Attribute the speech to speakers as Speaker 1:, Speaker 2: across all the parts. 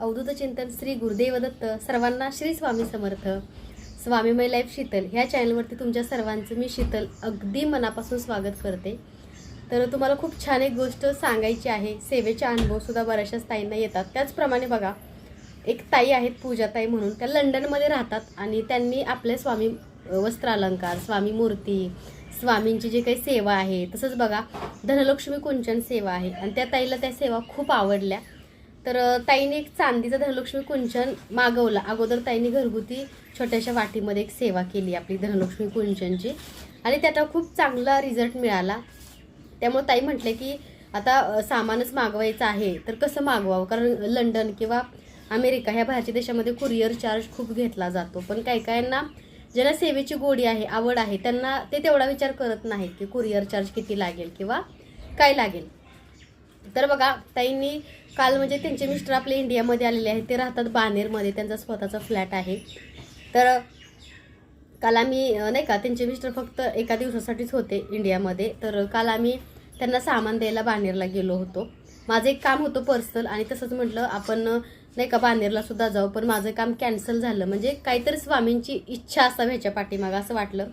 Speaker 1: अवधूत चिंतन श्री गुरुदेव दत्त सर्वांना श्री स्वामी समर्थ. स्वामीमई लाईफ शीतल ह्या चॅनलवरती तुमच्या सर्वांचं मी शीतल अगदी मनापासून स्वागत करते. तर तुम्हाला खूप छान एक गोष्ट सांगायची आहे. सेवेचा अनुभवसुद्धा बऱ्याचशाच ताईंना येतात. त्याचप्रमाणे बघा एक ताई आहेत पूजाताई म्हणून. त्या लंडनमध्ये राहतात आणि त्यांनी आपले स्वामी वस्त्रालंकार स्वामी मूर्ती स्वामींची जी काही सेवा आहे तसंच बघा धनलक्ष्मी कुंचन सेवा आहे. आणि त्या ताईला त्या सेवा खूप आवडल्या. तर ताईने एक चांदीचं धनलक्ष्मी कुंचन मागवलं. अगोदर ताईने घरगुती छोट्याशा वाटीमध्ये एक सेवा केली आपली धनलक्ष्मी कुंचनची आणि त्याचा खूप चांगला रिझल्ट मिळाला. त्यामुळे ताई म्हटले की आता सामानच मागवायचं आहे तर कसं मागवावं? कारण लंडन किंवा अमेरिका ह्या बाहेरच्या देशामध्ये कुरिअर चार्ज खूप घेतला जातो. पण काही काहींना ज्यांना सेवेची गोडी आहे आवड आहे त्यांना ते तेवढा विचार करत नाहीत की कुरिअर चार्ज किती लागेल किंवा काय लागेल. तर बघा ताईंनी काल म्हणजे त्यांचे मिस्टर आपले इंडियामध्ये आलेले आहेत. ते राहतात बानेरमध्ये. त्यांचा स्वतःचा फ्लॅट आहे. तर काल आम्ही नाही का त्यांचे मिस्टर फक्त एका दिवसासाठीच होते इंडियामध्ये. तर काल आम्ही त्यांना सामान द्यायला बानेरला गेलो होतो. माझं एक काम होतं पर्सनल आणि तसंच म्हटलं आपण नाही का बानेरला सुद्धा जाऊ. पण माझं काम कॅन्सल झालं. म्हणजे काहीतरी स्वामींची इच्छा असावी ह्याच्या पाठीमागं असं वाटलं.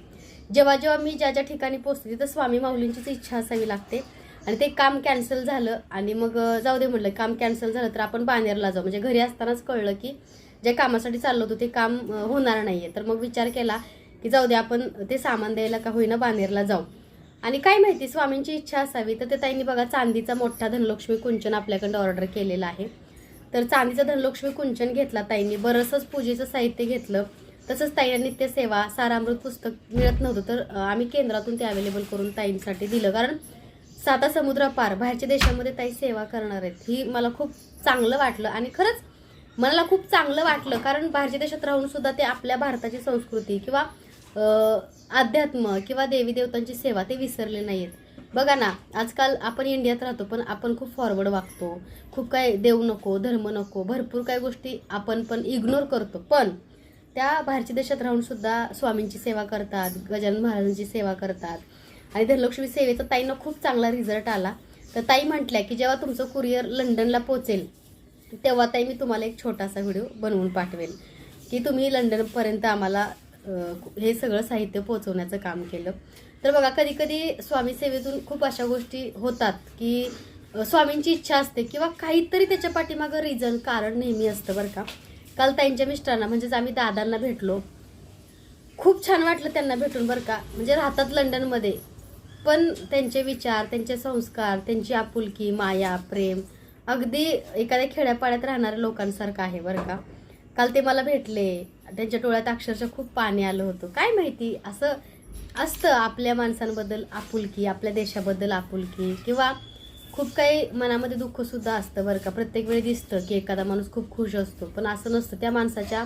Speaker 1: जेव्हा जेव्हा मी ज्या ज्या ठिकाणी पोहोचते तर स्वामी माऊलींचीच इच्छा असावी लागते. आणि ते काम कॅन्सल झालं आणि मग जाऊ दे म्हटलं काम कॅन्सल झालं तर आपण बानेरला जाऊ. म्हणजे घरी असतानाच कळलं की ज्या कामासाठी चाललो होतो ते काम होणार नाही तर मग विचार केला की जाऊ दे आपण ते सामान द्यायला का होईना बानेरला जाऊ. आणि काय माहिती स्वामींची इच्छा असावी. तर ते ताईंनी बघा चांदीचा मोठा धनलक्ष्मी कुंचन आपल्याकडं ऑर्डर केलेला आहे. तर चांदीचा धनलक्ष्मी कुंचन घेतला ताईंनी. बरंचसंच पूजेचं साहित्य घेतलं. तसंच ताईंना नित्यसेवा सारामृत पुस्तक मिळत नव्हतं. तर आम्ही केंद्रातून ते अवेलेबल करून ताईंसाठी दिलं. कारण साता समुद्र पार बाहेरच्या देशामध्ये ताई सेवा करणार आहेत. ही मला खूप चांगलं वाटलं आणि खरंच मला खूप चांगलं वाटलं कारण बाहेरच्या देशात राहून सुद्धा ते आपल्या भारताची संस्कृती किंवा अध्यात्म किंवा देवी देवतांची सेवा ते विसरले नाहीत बघा ना आजकाल आपण इंडियात राहतो पण आपण खूप फॉरवर्ड वागतो. खूप काय देव नको धर्म नको भरपूर काही गोष्टी आपण पण इग्नोर करतो. पण त्या बाहेरच्या देशात राहून सुद्धा स्वामींची सेवा करतात गजानन महाराजांची सेवा करतात. आणि धनलक्ष्मी सेवेचा ताईंना खूप चांगला रिझल्ट आला. तर ताई म्हटल्या की जेव्हा तुमचं कुरिअर लंडनला पोचेल तेव्हा ताई मी तुम्हाला एक छोटासा व्हिडिओ बनवून पाठवेल. की तुम्ही लंडनपर्यंत आम्हाला हे सगळं साहित्य पोहोचवण्याचं काम केलं. तर बघा कधी कधी स्वामी सेवेतून खूप अशा गोष्टी होतात की स्वामींची इच्छा असते किंवा काहीतरी त्याच्या पाठीमागं रिझन कारण नेहमी असतं बरं का. काल ताईंच्या मिस्टरांना म्हणजेच आम्ही दादांना भेटलो. खूप छान वाटलं त्यांना भेटून बरं का. म्हणजे राहतात लंडनमध्ये. पण त्यांचे विचार त्यांचे संस्कार त्यांची आपुलकी माया प्रेम अगदी एखाद्या खेड्यापाड्यात राहणाऱ्या लोकांसारखं आहे बरं का. काल ते मला भेटले. त्यांच्या डोळ्यात अक्षरशः खूप पाणी आलं होतं. काय माहिती असं असतं आपल्या माणसांबद्दल आपुलकी आपल्या देशाबद्दल आपुलकी किंवा खूप काही मनामध्ये दुःखसुद्धा असतं बरं का. प्रत्येक वेळी दिसतं की एखादा माणूस खूप खुश असतो पण असं नसतं. त्या माणसाच्या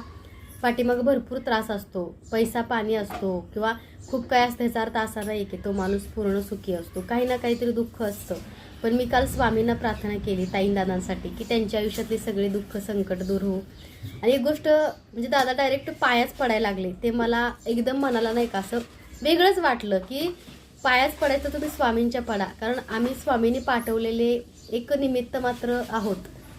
Speaker 1: पाठीमागं भरपूर त्रास असतो. पैसा पाणी असतो किंवा खूप काय असतं ह्याचा अर्थ असा नाही की तो माणूस पूर्ण सुखी असतो. काही ना काहीतरी दुःख असतं. पण मी काल स्वामींना प्रार्थना केली ताईंदादांसाठी की त्यांच्या आयुष्यातली सगळे दुःख संकट दूर हो आणि एक गोष्ट म्हणजे दादा डायरेक्ट पायाच पडायला लागले. ते मला एकदम मनाला नाही का असं वेगळंच वाटलं की पायाच पडायचं तुम्ही स्वामींच्या पडा. कारण आम्ही स्वामींनी पाठवलेले एक निमित्त मात्र आहोत.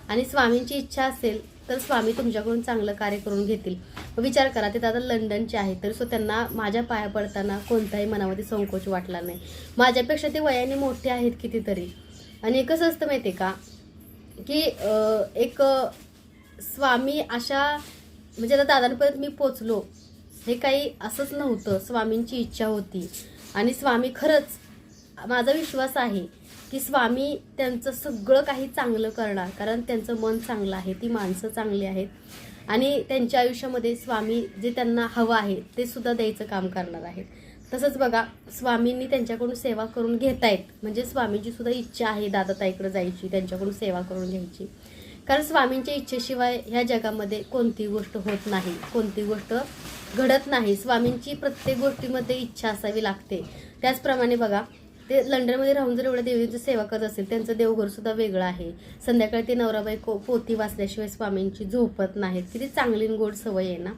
Speaker 1: आणि स्वामींची इच्छा असेल तर स्वामी तुमच्याकडून चांगलं कार्य करून घेतील. विचार करा ते दादा लंडनचे आहेत तर सो त्यांना माझ्या पाया पडताना कोणताही मनामध्ये संकोच वाटला नाही. माझ्यापेक्षा ते वयाने मोठे आहेत कितीतरी. आणि कसं असतं माहिती आहे का की एक स्वामी अशा म्हणजे आता दादांपर्यंत मी पोचलो हे काही असंच नव्हतं. स्वामींची इच्छा होती. आणि स्वामी खरंच माझा विश्वास आहे की स्वामी त्यांचं सगळं काही चांगलं करणार कारण त्यांचं मन चांगलं आहे ती माणसं चांगली आहेत. आणि त्यांच्या आयुष्यामध्ये स्वामी जे त्यांना हवं आहे ते सुद्धा द्यायचं काम करणार आहेत. तसंच बघा स्वामींनी त्यांच्याकडून सेवा करून घेतायत. म्हणजे स्वामींची सुद्धा इच्छा आहे दादाताईकडे जायची त्यांच्याकडून सेवा करून घ्यायची. कारण स्वामींच्या इच्छेशिवाय ह्या जगामध्ये कोणतीही गोष्ट होत नाही कोणती गोष्ट घडत नाही. स्वामींची प्रत्येक गोष्टीमध्ये इच्छा असावी लागते. त्याचप्रमाणे बघा ते लंडनमध्ये राहून जर एवढ्या देवीची सेवा करत असेल त्यांचं देवघर सुद्धा वेगळं आहे. संध्याकाळी ते नवराबाई को पोती वाचल्याशिवाय स्वामींची झोपत नाहीत. किती चांगली आणि गोड सवय आहे ना.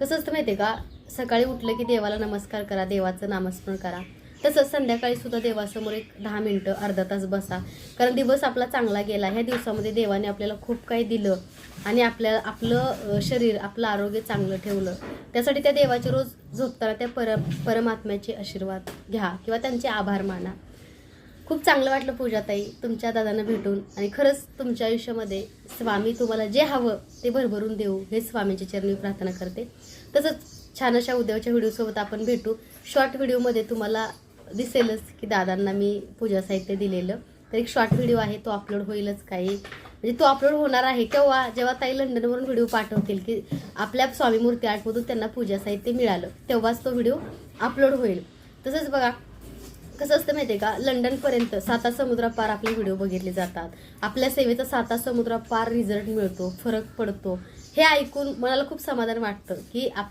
Speaker 1: कसं असतं माहिती आहे का? सकाळी उठलं की देवाला नमस्कार करा देवाचं नामस्मरण करा. तसंच संध्याकाळी सुद्धा देवासमोर एक दहा मिनटं अर्धा तास बसा. कारण दिवस आपला चांगला गेला. ह्या दिवसामध्ये देवाने आपल्याला खूप काही दिलं आणि आपल्या आपलं शरीर आपलं आरोग्य चांगलं ठेवलं. त्यासाठी त्या देवाचे रोज झोपताना त्या पर परमात्म्याचे आशीर्वाद घ्या किंवा त्यांचे आभार माना. खूप चांगलं वाटलं पूजाताई तुमच्या दादांना भेटून. आणि खरंच तुमच्या आयुष्यामध्ये स्वामी तुम्हाला जे हवं ते भरभरून देऊ हे स्वामींच्या चरणी प्रार्थना करते. तसंच छान अशा उद्याच्या व्हिडिओसोबत आपण भेटू. शॉर्ट व्हिडिओमध्ये तुम्हाला दिसेलच की दादांना मी पूजा साहित्य दिलेलं. तर एक शॉर्ट व्हिडिओ आहे तो अपलोड होईलच काही. म्हणजे तो अपलोड होणार आहे केव्हा? जेव्हा ताई लंडनवरून व्हिडिओ पाठवतील की आपल्या स्वामी मूर्ती आर्टमधून त्यांना पूजा साहित्य मिळालं तेव्हाच तो व्हिडिओ अपलोड होईल. तसंच बघा कसं असतं माहिती आहे का? लंडनपर्यंत साता समुद्रापार आपले व्हिडिओ बघितले जातात. आपल्या सेवेचा साता समुद्रापार रिझल्ट मिळतो फरक पडतो. हे ऐकून मनाला खूप समाधान वाटतं की आपल्या